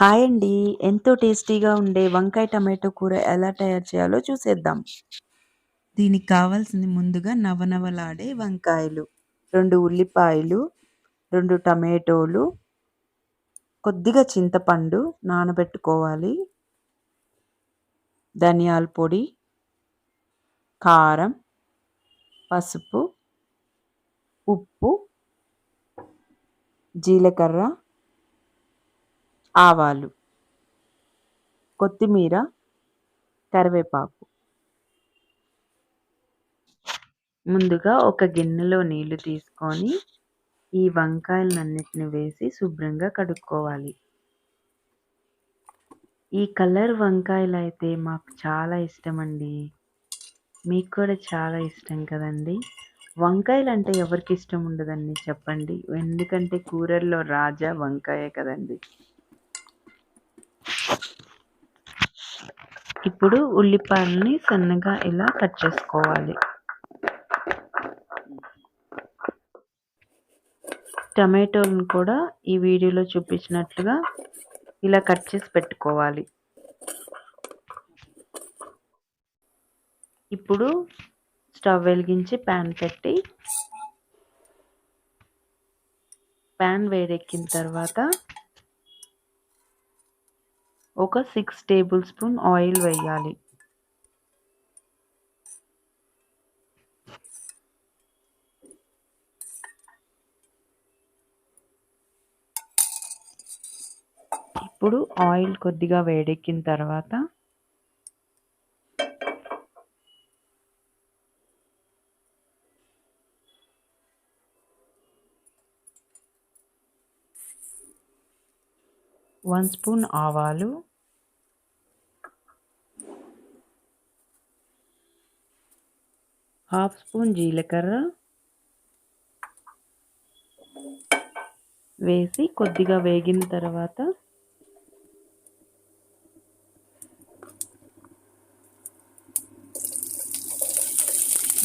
Hi అండి. ఎంతో టేస్టీగా ఉండే వంకాయ టమాటో కూర ఎలా తయారు చేయాలో చూసేద్దాం. దీనికి కావాల్సింది ముందుగా నవనవలాడే వంకాయలు, రెండు ఉల్లిపాయలు, రెండు టమాటోలు, కొద్దిగా చింతపండు నానబెట్టుకోవాలి. ధనియాల పొడి, కారం, పసుపు, ఉప్పు, జీలకర్ర ఆవాలు, కొత్తిమీర, కరివేపాకు. ముందుగా ఒక గిన్నెలో నీళ్ళు తీసుకొని ఈ వంకాయలన్నిటిని వేసి శుభ్రంగా కడుక్కోవాలి. ఈ కలర్ వంకాయలు అయితే మాకు చాలా ఇష్టమండి. మీకు కూడా చాలా ఇష్టం కదండీ! వంకాయలంటే ఎవరికి ఇష్టం ఉండదండి చెప్పండి. ఎందుకంటే కూరల్లో రాజా వంకాయే కదండీ! ఇప్పుడు ఉల్లిపాయలని సన్నగా ఇలా కట్ చేసుకోవాలి. టమాటోలను కూడా ఈ వీడియోలో చూపించినట్లుగా ఇలా కట్ చేసి పెట్టుకోవాలి. ఇప్పుడు స్టవ్ వెలిగించి ప్యాన్ పెట్టి ప్యాన్ వేడెక్కిన తర్వాత ఒక సిక్స్ టేబుల్ స్పూన్ ఆయిల్ వేయాలి. ఇప్పుడు ఆయిల్ కొద్దిగా వేడెక్కిన తర్వాత వన్ స్పూన్ ఆవాలు హాఫ్ స్పూన్ జీలకర్ర వేసి కొద్దిగా వేగిన తర్వాత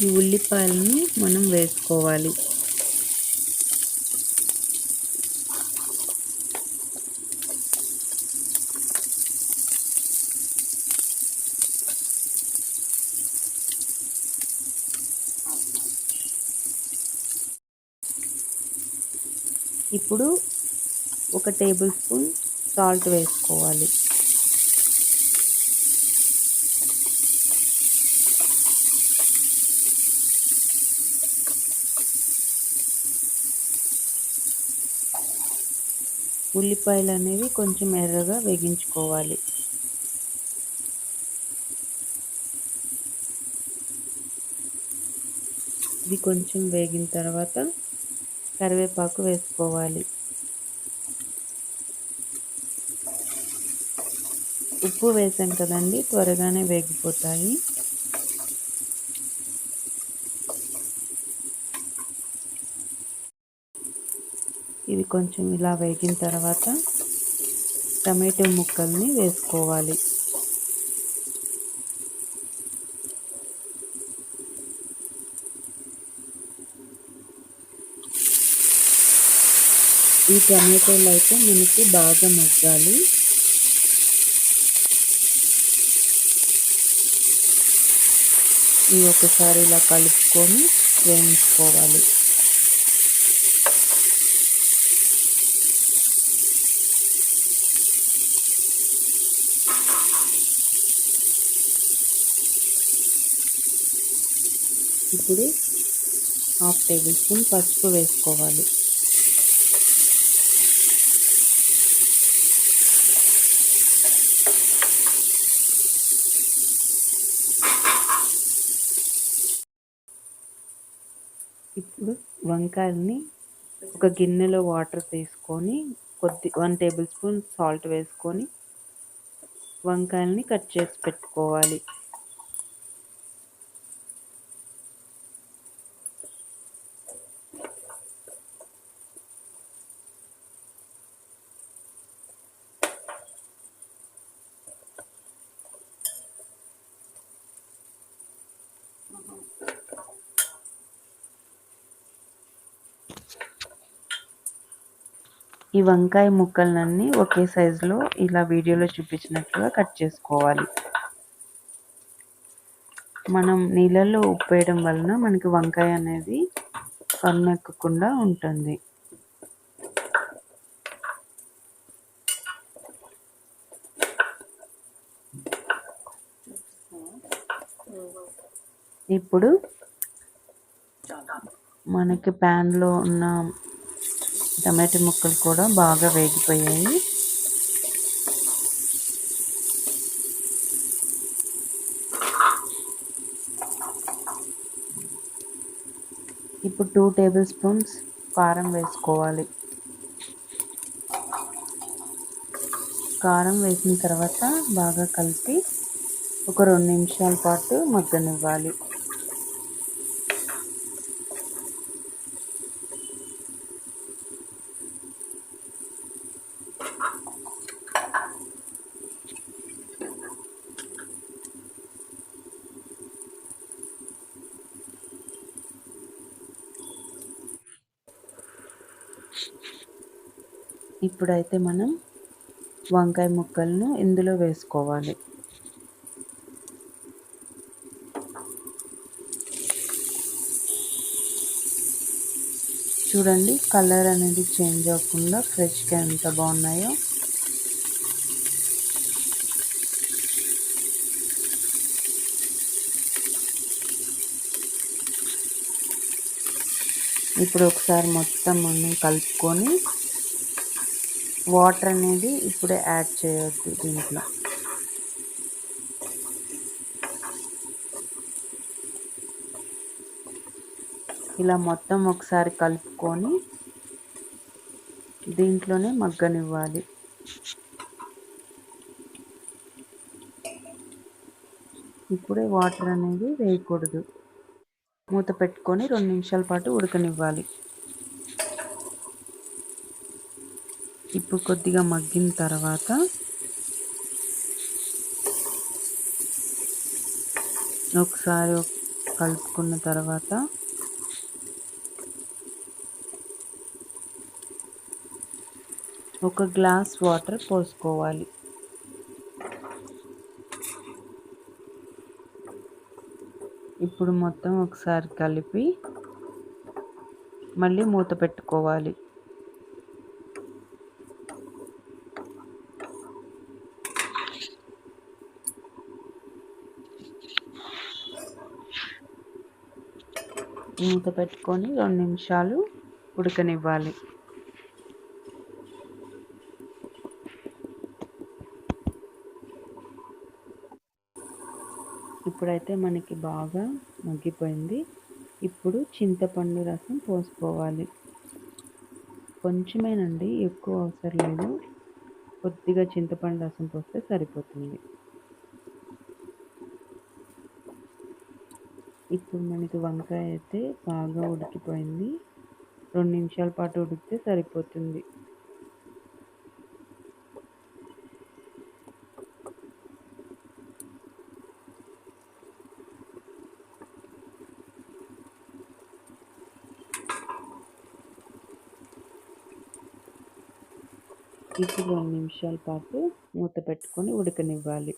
ఈ ఉల్లిపాయలని మనం వేసుకోవాలి. ఇప్పుడు ఒక టేబుల్ స్పూన్ సాల్ట్ వేసుకోవాలి. ఉల్లిపాయలు అనేవి కొంచెం ఎర్రగా వేగించుకోవాలి. ఇది కొంచెం వేగిన తర్వాత కరివేపాకు వేసుకోవాలి. ఉప్పు వేసాం కదండీ త్వరగానే వేగిపోతాయి. ఇవి కొంచెం ఇలా వేగిన తర్వాత టమాటో ముక్కల్ని వేసుకోవాలి. ఈ టమాటోలు అయితే మనకి బాగా మగ్గాలి. ఇవి ఒకసారి ఇలా కలుపుకొని వేయించుకోవాలి. ఇప్పుడు హాఫ్ టేబుల్ స్పూన్ పసుపు వేసుకోవాలి. ఇప్పుడు వంకాయలని ఒక గిన్నెలో వాటర్ తీసుకొని కొద్ది వన్ టేబుల్ స్పూన్ సాల్ట్ వేసుకొని వంకాయలని కట్ చేసి పెట్టుకోవాలి. ఈ వంకాయ ముక్కలన్నీ ఒకే సైజులో ఇలా వీడియోలో చూపించినట్లుగా కట్ చేసుకోవాలి. మనం నీళ్ళల్లో ఉప్పు వేయడం వలన మనకి వంకాయ అనేది సన్నెక్కకుండా ఉంటుంది. ఇప్పుడు మనకి ప్యాన్లో ఉన్న టమాటో ముక్కలు కూడా బాగా వేగిపోయాయి. ఇప్పుడు టూ టేబుల్ స్పూన్స్ కారం వేసుకోవాలి. కారం వేసిన తర్వాత బాగా కలిపి ఒక రెండు నిమిషాల పాటు మగ్గనివ్వాలి. ఇప్పుడైతే మనం వంకాయ ముక్కలను ఇందులో వేసుకోవాలి. చూడండి కలర్ అనేది చేంజ్ అవ్వకుండా ఫ్రెష్గా ఎంత బాగున్నాయో. ఇప్పుడు ఒకసారి మొత్తం మనం కలుపుకొని వాటర్ అనేది ఇప్పుడే యాడ్ చేయొద్దు దీంట్లో. ఇలా మొత్తం ఒకసారి కలుపుకొని దీంట్లోనే మగ్గనివ్వాలి. ఇప్పుడే వాటర్ అనేది వేయకూడదు. మూత పెట్టుకొని రెండు నిమిషాల పాటు ఉడకనివ్వాలి. ఇప్పుడు కొద్దిగా మగ్గిన తర్వాత ఒకసారి కలుపుకున్న తర్వాత ఒక గ్లాస్ వాటర్ పోసుకోవాలి. ఇప్పుడు మొత్తం ఒకసారి కలిపి మళ్ళీ మూత పెట్టుకోవాలి. మూత పెట్టుకొని రెండు నిమిషాలు ఉడకనివ్వాలి. ఇప్పుడైతే మనకి బాగా మగ్గిపోయింది. ఇప్పుడు చింతపండు రసం పోసుకోవాలి. కొంచెమేనండి ఎక్కువ అవసరం లేదు. కొద్దిగా చింతపండు రసం పోస్తే సరిపోతుంది. ఇప్పుడు మనకి వంకాయ అయితే బాగా ఉడికిపోయింది. రెండు నిమిషాల పాటు ఉడికితే సరిపోతుంది. తీసి రెండు నిమిషాల పాటు మూత పెట్టుకొని ఉడకనివ్వాలి.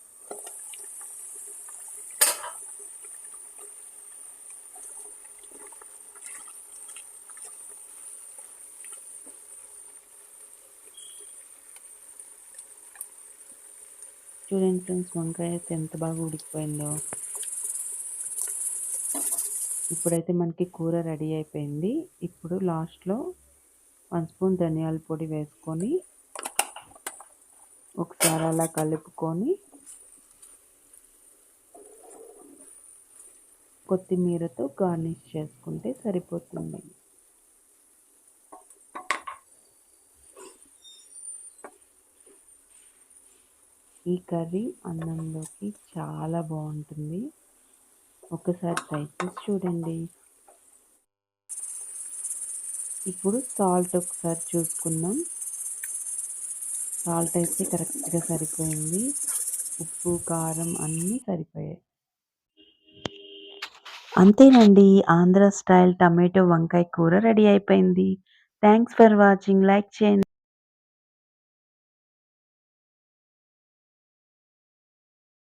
చూడండి ఫ్రెండ్స్ వంకాయ అయితే ఎంత బాగా ఉడికిపోయిందో. ఇప్పుడైతే మనకి కూర రెడీ అయిపోయింది. ఇప్పుడు లాస్ట్లో వన్ స్పూన్ ధనియాల పొడి వేసుకొని ఒకసారి అలా కలుపుకొని కొత్తిమీరతో గార్నిష్ చేసుకుంటే సరిపోతుంది. ఈ కర్రీ అన్నంలోకి చాలా బాగుంటుంది. ఒకసారి ట్రై చేసి చూడండి. ఇప్పుడు సాల్ట్ ఒకసారి చూసుకుందాం. సాల్ట్ అయితే కరెక్ట్గా సరిపోయింది. ఉప్పు కారం అన్నీ సరిపోయాయి. అంతేనండి. ఆంధ్ర స్టైల్ టమాటో వంకాయ కూర రెడీ అయిపోయింది. Thanks for watching. లైక్ చేయండి.